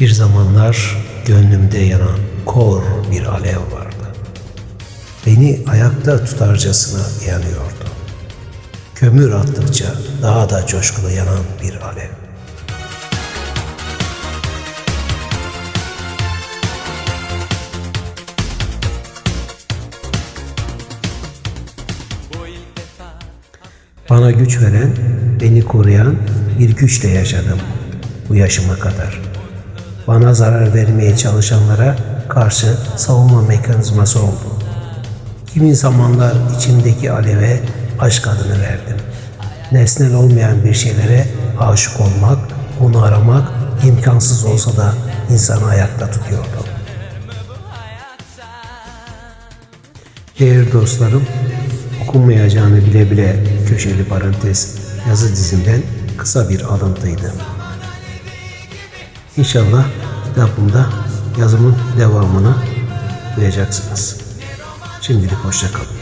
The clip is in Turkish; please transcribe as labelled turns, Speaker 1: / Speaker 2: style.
Speaker 1: Bir zamanlar gönlümde yanan kor bir alev vardı. Beni ayakta tutarcasına yanıyordu. Kömür attıkça daha da coşkulu yanan bir alev. Bana güç veren, beni koruyan bir güçle yaşadım bu yaşıma kadar. Bana zarar vermeye çalışanlara karşı savunma mekanizması oldu. Kimi zamanlar içimdeki aleve aşk adını verdim. Nesnel olmayan bir şeylere aşık olmak, onu aramak imkansız olsa da insanı ayakta tutuyordu. Değerli dostlarım, okunmayacağını bile bile köşeli parantez yazı dizimden kısa bir alıntıydı. İnşallah kitabımda yazımın devamını duyacaksınız. Şimdilik hoşçakalın.